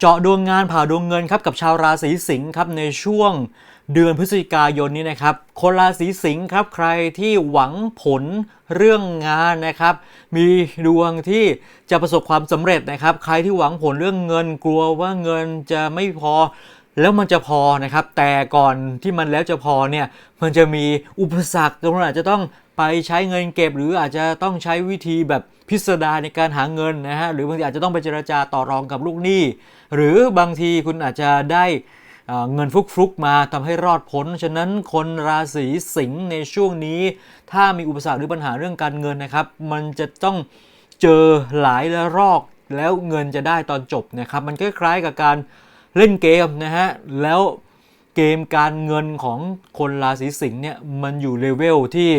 เจาะดวงงานผ่าดวงเงินครับกับชาวราศีสิงห์ครับในช่วงเดือนพฤศจิกายนนี้นะครับ คนราศีสิงห์ครับใครที่หวังผลเรื่องงานนะครับ มีดวงที่จะประสบความสำเร็จนะครับ ใครที่หวังผลเรื่องเงินกลัวว่าเงินจะไม่พอแล้วมันจะพอนะครับ แต่ก่อนที่มันแล้วจะพอเนี่ยมันจะมีอุปสรรคตรงนั้นอาจจะต้อง ไปใช้เงินเก็บ หรืออาจจะต้องใช้วิธีแบบพิสดารในการหาเงินนะฮะหรือบางทีอาจจะต้องไปเจรจาต่อรองกับลูกหนี้ หรือบางทีคุณอาจจะได้เงินฟลุกๆมาทำให้รอดพ้น ฉะนั้นคนราศีสิงห์ในช่วงนี้ ถ้ามีอุปสรรคหรือปัญหาเรื่องการเงินนะครับ มันจะต้องเจอหลายและรอกแล้วเงินจะได้ตอนจบนะครับ มันคล้ายๆกับการเล่นเกมนะฮะ แล้วเกมการเงินของคนราศีสิงห์เนี่ยมันอยู่เลเวลที่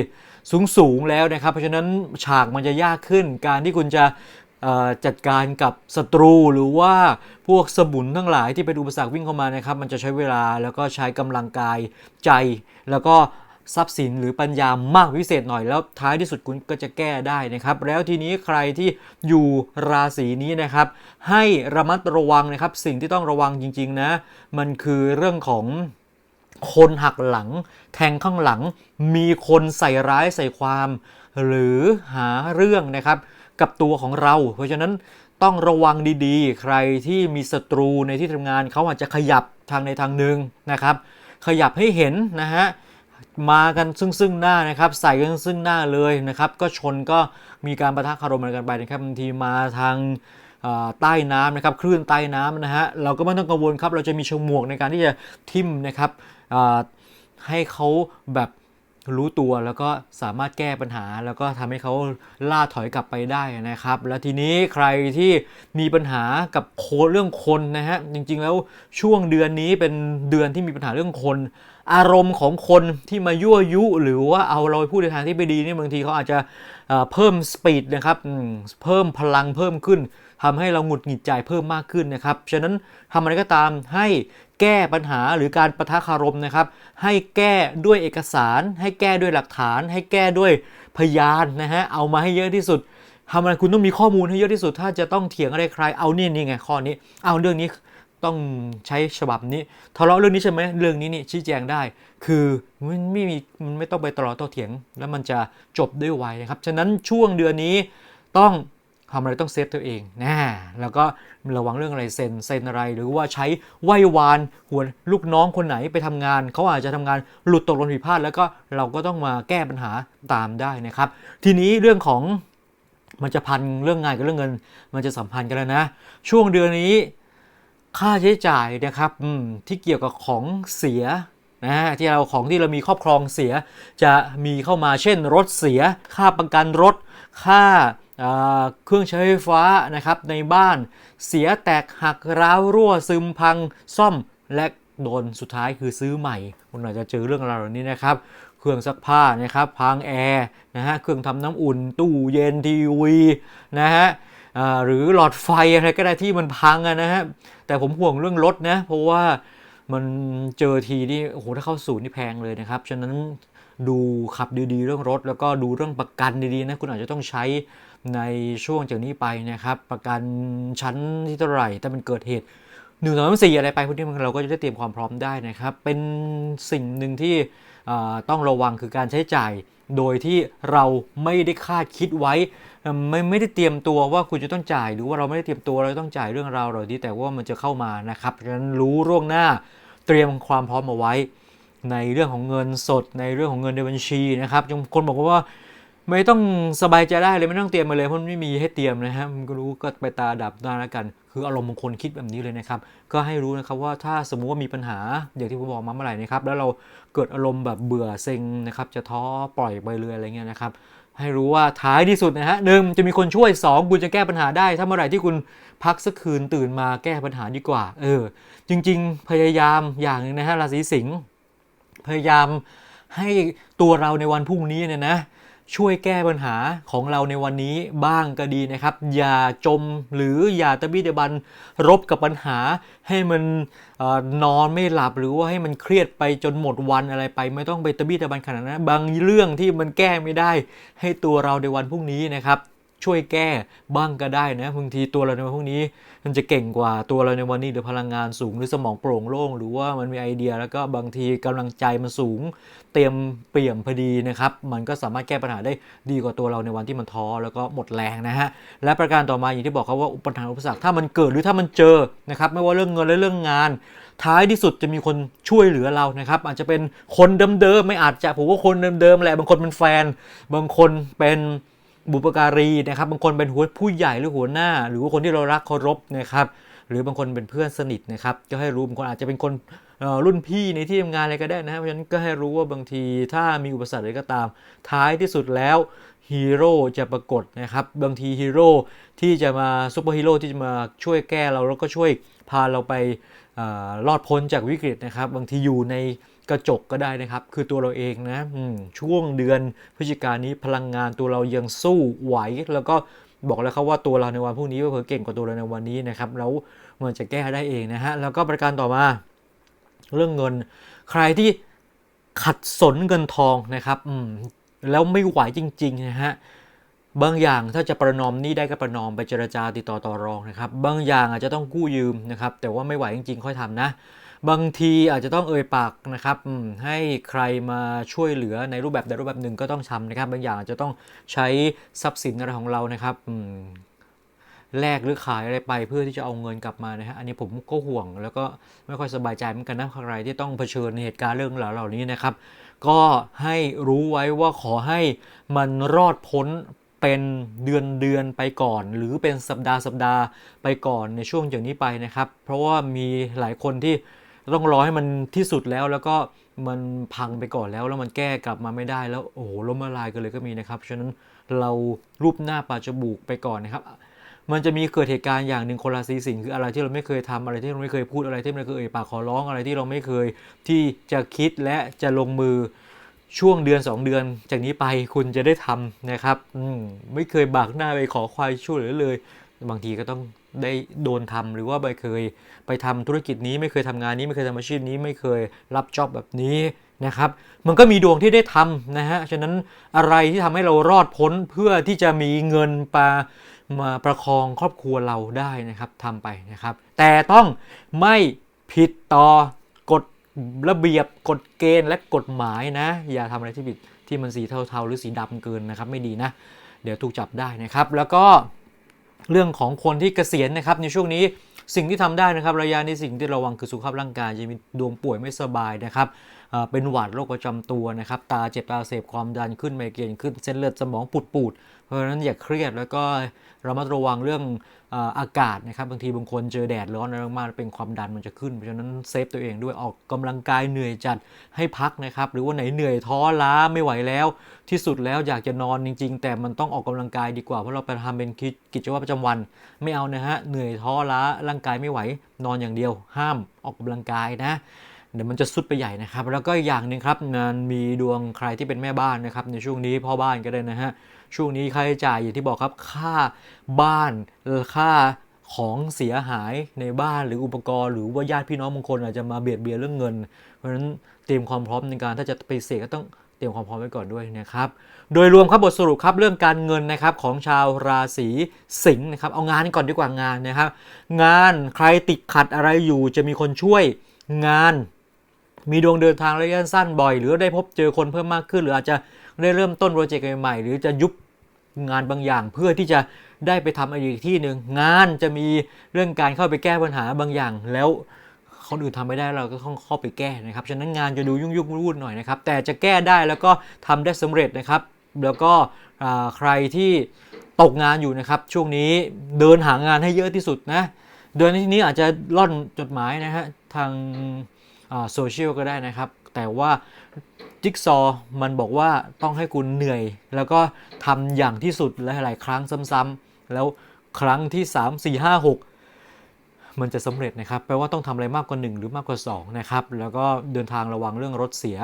สูงสูงๆแล้วนะครับ เพราะฉะนั้นฉากมันจะยากขึ้น การที่คุณจะจัดการกับศัตรูหรือว่าพวกสมุนทั้งหลายที่เป็นอุปสรรควิ่งเข้ามานะครับ มันจะใช้เวลาแล้วก็ใช้กำลังกายใจ แล้วก็ทรัพย์สินหรือปัญญามากพิเศษหน่อยแล้วท้ายที่สุดคุณก็จะแก้ได้นะครับ แล้วทีนี้ใครที่อยู่ราศีนี้นะครับ ให้ระมัดระวังนะครับสิ่งที่ต้องระวังจริง ๆ นะ มันคือเรื่องของ คนหักหลัง แทงข้างหลัง มีคนใส่ร้ายใส่ความ หรือหาเรื่องนะครับ กับตัวของเรา เพราะฉะนั้นต้องระวังดีๆ ใครที่มีศัตรูในที่ทำงานเขาอาจจะขยับทางในทางหนึ่งนะครับ ขยับให้เห็นนะฮะมากันซึ่งซึ่งหน้านะครับใส่กันซึ่งหน้าเลยนะครับก็ชนก็มีการประทะคารมกันไปนะครับบางทีมาทางใต้น้ำนะครับคลื่นใต้น้ำนะฮะเราก็ไม่ต้องกังวลครับเราจะมีฉมวกในการที่จะทิ่มนะครับ ให้เขาแบบรู้ตัวแล้วก็สามารถแก้ปัญหา แล้วก็ทำให้เขาล่าถอยกลับไปได้นะครับ แล้วทีนี้ใครที่มีปัญหากับโคเรื่องคนนะฮะจริงๆแล้วช่วงเดือนนี้เป็นเดือนที่มีปัญหาเรื่องคน อารมณ์ของคนที่มายั่วยุ หรือว่าเอาเราพูดในทางที่ไม่ดีนี่บางทีเขาอาจจะเพิ่มสปีดนะครับเพิ่มพลังเพิ่มขึ้น ทำให้เราหงุดหงิดใจเพิ่มมากขึ้นนะครับ ฉะนั้นทำอะไรก็ตามให้แก้ปัญหาหรือการประทะคารมนะครับ ให้แก้ด้วยเอกสาร ให้แก้ด้วยหลักฐาน ให้แก้ด้วยพยานนะฮะ เอามาให้เยอะที่สุดทำอะไรคุณต้องมีข้อมูลให้เยอะที่สุด ถ้าจะต้องเถียงอะไรใคร เอานี่นี่ไงข้อนี้ เอาเรื่องนี้ต้องใช้ฉบับนี้ทะเลาะเรื่องนี้ใช่ไหมเรื่องนี้นี่ชี้แจงได้ คือมันไม่มีมันไม่ต้องไปตลอดต่อเถียง แล้วมันจะจบด้วยไวนะครับ ฉะนั้นช่วงเดือนนี้ต้อง ทำอะไรต้องเซฟตัวเองนะแล้วก็ระวังเรื่องอะไรเซ็นเซ็นอะไร หรือว่าใช้ไหว้วานหัวลูกน้องคนไหนไปทำงาน เขาอาจจะทำงานหลุดตกลนผิดพลาด แล้วก็เราก็ต้องมาแก้ปัญหาตามได้นะครับ ทีนี้เรื่องของมันจะพันเรื่องงานกับเรื่องเงิน มันจะสัมพันธ์กันแล้วนะ ช่วงเดือนนี้ค่าใช้จ่ายนะครับที่เกี่ยวกับของเสียนะที่เราของที่เรามีครอบครองเสีย จะมีเข้ามาเช่น รถเสีย ค่าประกันรถ ค่า เครื่องใช้ไฟฟ้านะครับในบ้านเสียแตกหักร้าวรั่วซึมพังซ่อมและโดนสุดท้ายคือซื้อใหม่ คุณอาจจะเจอเรื่องราวเหล่านี้นะครับ เครื่องซักผ้านะครับพังแอร์นะฮะเครื่องทำน้ำอุ่น ตู้เย็นทีวีนะฮะหรือหลอดไฟอะไรก็ได้ที่มันพังนะฮะแต่ผมห่วงเรื่องรถนะเพราะว่ามันเจอทีนี่โอ้โหถ้าเข้าศูนย์นี่แพงเลยนะครับ ฉะนั้น ดูขับดีๆ เรื่องรถ แล้วก็ดูเรื่องประกันดีๆนะคุณอาจจะต้องใช้ในช่วงจากนี้ไปนะครับ ประกันชั้นที่เท่าไหร่ถ้ามันเกิดเหตุหนึ่งสองสามสี่อะไรไปพวกนี้มันเราก็จะได้เตรียมความพร้อมได้นะครับ เป็นสิ่งหนึ่งที่ต้องระวังคือการใช้จ่ายโดยที่เราไม่ได้คาดคิดไว้ ไม่ไม่ได้เตรียมตัวว่าคุณจะต้องจ่าย หรือว่าเราไม่ได้เตรียมตัวเราต้องจ่ายเรื่องราวเหล่านี้แต่ว่ามันจะเข้ามานะครับฉะนั้นรู้ล่วงหน้าเตรียมความพร้อมเอาไว้ ในเรื่องของเงินสด ในเรื่องของเงินในบัญชีนะครับบางคนบอกว่าไม่ต้องสบายใจได้เลยไม่ต้องเตรียมมาเลยเพราะไม่มีให้เตรียมนะฮะมันก็รู้ก็ไปตาดับหน้าแล้วกัน คืออารมณ์บางคนคิดแบบนี้เลยนะครับ ก็ให้รู้นะครับว่าถ้าสมมุติว่ามีปัญหาอย่างที่ผมบอกมาเมื่อไหร่นะครับ แล้วเราเกิดอารมณ์แบบเบื่อเซ็งนะครับ จะท้อปล่อยไปเลยอะไรเงี้ยนะครับ ให้รู้ว่าท้ายที่สุดนะฮะหนึ่งจะมีคนช่วย 2 คุณจะแก้ปัญหาได้ ถ้าเมื่อไหร่ที่คุณพักสักคืนตื่นมาแก้ปัญหาดีกว่า เออ จริง ๆ พยายามอย่างหนึงนะฮะราศีสิงห์ พยายามให้ตัวเราในวันพรุ่งนี้เนี่ยนะช่วยแก้ปัญหาของเราในวันนี้บ้างก็ดีนะครับ อย่าจมหรืออย่าตะบี้ตะบันรบกับปัญหา ให้มันอนอนไม่หลับหรือว่าให้มันเครียดไปจนหมดวันอะไรไป ไม่ต้องไปตะบี้ตะบันขนาดนั้นบางเรื่องที่มันแก้ไม่ได้ ให้ตัวเราในวันพรุ่งนี้นะครับ ช่วยแก้บ้างก็ได้นะบางทีตัวเราในวันพวกนี้ มันจะเก่งกว่าตัวเราในวันนี้หรือพลังงานสูงหรือสมองโปร่งโล่งหรือว่ามันมีไอเดียแล้วก็บางทีกำลังใจมันสูง เตรียมเปี่ยมพอดีนะครับมันก็สามารถแก้ปัญหาได้ดีกว่าตัวเราในวันที่มันท้อแล้วก็หมดแรงนะฮะและประการต่อมาอย่างที่บอกครับว่าอุปทาอุปสรรคถ้ามันเกิดหรือถ้ามันเจอนะครับไม่ว่าเรื่องเงินและเรื่องงาน ท้ายที่สุดจะมีคนช่วยเหลือเรานะครับอาจจะเป็นคนเดิมๆไม่อาจจะผมว่าคนเดิมๆแหละบางคนเป็นแฟน บางคนเป็น บุปการีนะครับบางคนเป็นหัวผู้ใหญ่หรือหัวหน้า หรือว่าคนที่เรารักเคารพนะครับหรือบางคนเป็นเพื่อนสนิทนะครับก็ให้รู้บางคนอาจจะเป็นคนรุ่นพี่ในที่ทำงานอะไรก็ได้นะครับเพราะฉะนั้นก็ให้รู้ว่าบางทีถ้ามีอุปสรรคอะไรก็ตาม ท้ายที่สุดแล้วฮีโร่จะปรากฏนะครับบางทีฮีโร่ที่จะมาซูเปอร์ฮีโร่ที่จะมาช่วยแก้เราแล้วก็ช่วยพาเราไปอรอดพ้นจากวิกฤตนะครับ บางทีอยู่ใน กระจกก็ได้นะครับ คือตัวเราเองนะช่วงเดือนพฤศจิกายนนี้พลังงานตัวเรายังสู้ไหว แล้วก็บอกแล้วครับว่าตัวเราในวันพรุ่งนี้เพิ่เก่งกว่าตัวเราในวันนี้นะครับแล้วมันจะแก้ได้เองนะฮะแล้วก็ประการต่อมา เรื่องเงิน ใครที่ขัดสนเงินทองนะครับอืมแล้วไม่ไหวจริงๆนะฮะบางอย่างถ้าจะประนอมนี้ได้ก็ประนอมไปเจรจาติดต่อต่อรองนะครับ บางอย่างอาจจะต้องกู้ยืมนะครับ แต่ว่าไม่ไหวจริงๆ ค่อยทำนะ บางทีอาจจะต้องเอ่ยปากนะครับให้ใครมาช่วยเหลือในรูปแบบใดรูปแบบหนึ่งก็ต้องทำนะครับ บางอย่างอาจจะต้องใช้ทรัพย์สินอะไรของเรานะครับแลกหรือขายอะไรไปเพื่อที่จะเอาเงินกลับมานะฮะอันนี้ผมก็ห่วง แล้วก็ไม่ค่อยสบายใจเหมือนกันนะใครที่ต้องเผชิญเหตุการณ์เรื่องราวเหล่านี้นะครับ ก็ให้รู้ไว้ว่าขอให้มันรอดพ้นเป็นเดือนเดือนไปก่อน หรือเป็นสัปดาห์สัปดาห์ไปก่อนในช่วงจากนี้ไปนะครับ เพราะว่ามีหลายคนที่ ต้องรอให้มันที่สุดแล้วแล้วก็มันพังไปก่อนแล้ว แล้วมันแก้กลับมาไม่ได้แล้วโอ้โหล้มละลายกันเลยก็มีนะครับฉะนั้นเรารูปหน้าปาจมูกไปก่อนนะครับ มันจะมีเกิดเหตุการณ์อย่างหนึ่งคนราศีสิงห์คืออะไรที่เราไม่เคยทำอะไรที่เราไม่เคยพูดอะไรที่เราไม่เคยเอ่ยปากขอร้องอะไรที่เราไม่เคยที่จะคิดและจะลงมือช่วงเดือน 2 เดือน จากนี้ไปคุณจะได้ทำนะครับ อืมไม่เคยบากหน้าไปขอความช่วยเหลือเลย บางทีก็ต้อง ได้โดนทำหรือว่าไม่เคย ไปทำธุรกิจนี้ไม่เคยทำงานนี้ไม่เคยทำอาชีพนี้ไม่เคยรับจ็อบแบบนี้นะครับมันก็มีดวงที่ได้ทำนะฮะฉะนั้นอะไรที่ทำให้เรารอดพ้นเพื่อที่จะมีเงินปามาประคองครอบครัวเราได้นะครับทำไปนะครับ แต่ต้องไม่ผิดต่อกฎระเบียบกฎเกณฑ์และกฎหมายนะ อย่าทำอะไรที่ผิดที่มันสีเทาๆ หรือสีดำเกินนะครับ ไม่ดีนะ เดี๋ยวถูกจับได้นะครับ แล้วก็ เรื่องของคนที่เกษียณนะครับในช่วงนี้สิ่งที่ทำได้นะครับระยะนี้สิ่งที่ระวังคือสุขภาพร่างกายจะมีดวงป่วยไม่สบายนะครับ เป็นหวัดโรคประจำตัวนะครับตาเจ็บตาเสพความดันขึ้นไมเกรนขึ้นเส้นเลือดสมองปูดปูดๆเพราะฉะนั้นอย่าเครียดแล้วก็ระมัดระวังเรื่องอากาศนะครับบางทีบางคนเจอแดดร้อนมากๆเป็นความดันมันจะขึ้น เพราะฉะนั้นเซฟตัวเองด้วยออกกำลังกายเหนื่อยจัดให้พักนะครับหรือว่าไหนเหนื่อยท้อล้าไม่ไหวแล้ว ที่สุดแล้วอยากจะนอนจริง ๆ แต่มันต้องออกกำลังกายดีกว่าเพราะเราไปทำเป็นกิจวัตรประจำวัน ไม่เอานะฮะเหนื่อยท้อล้าร่างกายไม่ไหวนอนอย่างเดียว ห้ามออกกำลังกายนะ เดี๋ยวมันจะสุดไปใหญ่นะครับ แล้วก็อย่างหนึ่งครับงานมีดวงใครที่เป็นแม่บ้านนะครับ ในช่วงนี้พ่อบ้านก็ได้นะฮะ ช่วงนี้ค่าใช้จ่ายอย่างที่บอกครับ ค่าบ้านค่าของเสียหายในบ้านหรืออุปกรณ์ หรือว่าญาติพี่น้องบางคนอาจจะมาเบียดเบียนเรื่องเงิน เพราะฉะนั้นเตรียมความพร้อมในการถ้าจะไปเสกก็ต้องเตรียมความพร้อมไว้ก่อนด้วยนะครับ โดยรวมครับบทสรุปครับเรื่องการเงินนะครับของชาวราศีสิงห์นะครับเอางานก่อนดีกว่างานนะครับ งานใครติดขัดอะไรอยู่จะมีคนช่วยงาน มีดวงเดินทางระยะสั้นบ่อย หรือได้พบเจอคนเพิ่มมากขึ้น หรืออาจจะได้เริ่มต้นโปรเจกต์ใหม่ๆหรือจะยุบงานบางอย่างเพื่อที่จะได้ไปทำอะไรอีกที่หนึ่งงานจะมีเรื่องการเข้าไปแก้ปัญหาบางอย่าง แล้วคนอื่นทำไม่ได้เราก็ต้องเข้าไปแก้นะครับฉะนั้นงานจะดูยุ่งๆวุ่นหน่อยนะครับแต่จะแก้ได้แล้วก็ทำได้สำเร็จนะครับแล้วก็ใครที่ตกงานอยู่นะครับ ช่วงนี้เดินหางานให้เยอะที่สุดนะเดือนที่นี้อาจจะล่อนจดหมายนะฮะทาง โซเชียลก็ได้นะครับ แต่ว่าจิ๊กซอมันบอกว่าต้องให้คุณเหนื่อย แล้วก็ทำอย่างที่สุดและหลายครั้งซ้ำๆแล้วครั้งที่ 3 4 5 6 มันจะสำเร็จนะครับ แปลว่าต้องทำอะไรมากกว่า 1 หรือมากกว่า 2 นะครับ แล้วก็เดินทางระวังเรื่องรถเสีย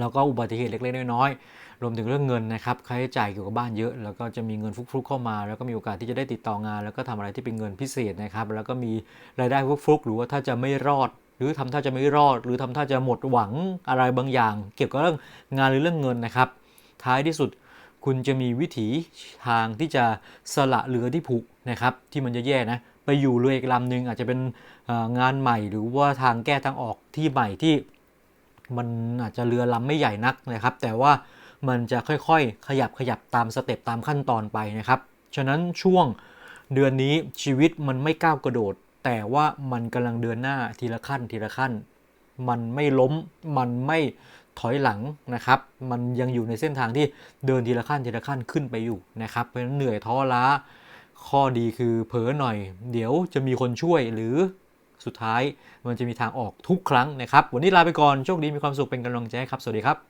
แล้วก็อุบัติเหตุเล็กๆน้อยๆรวมถึงเรื่องเงินนะครับค่าใช้จ่ายเกี่ยวกับบ้านเยอะ แล้วก็จะมีเงินฟุกๆเข้ามา แล้วก็มีโอกาสที่จะได้ติดต่องาน แล้วก็ทำอะไรที่เป็นเงินพิเศษนะครับ แล้วก็มีรายได้ฟุกๆหรือว่าถ้าจะไม่รอด หรือทำท่าจะไม่รอด หรือทำท่าจะหมดหวังอะไรบางอย่าง เกี่ยวกับเรื่องงานหรือเรื่องเงินนะครับ ท้ายที่สุดคุณจะมีวิถีทางที่จะสละเรือที่ผุนะครับ ที่มันจะแย่นะไปอยู่เรืออีกลำหนึ่งอาจจะเป็นงานใหม่ หรือว่าทางแก้ทางออกที่ใหม่ที่มันอาจจะเรือลำไม่ใหญ่นักนะครับ แต่ว่ามันจะค่อยๆ ขยับขยับตามสเต็ปตามขั้นตอนไปนะครับ ฉะนั้นช่วงเดือนนี้ชีวิตมันไม่ก้าวกระโดด แต่ว่ามันกำลังเดินหน้าทีละขั้นทีละขั้น มันไม่ล้ม มันไม่ถอยหลังนะครับ มันยังอยู่ในเส้นทางที่เดินทีละขั้นทีละขั้นขึ้นไปอยู่นะครับ เพราะฉะนั้นเหนื่อยท้อล้า ข้อดีคือเผลอหน่อย เดี๋ยวจะมีคนช่วยหรือสุดท้ายมันจะมีทางออกทุกครั้งนะครับ วันนี้ลาไปก่อน โชคดีมีความสุขเป็นกำลังใจครับ สวัสดีครับ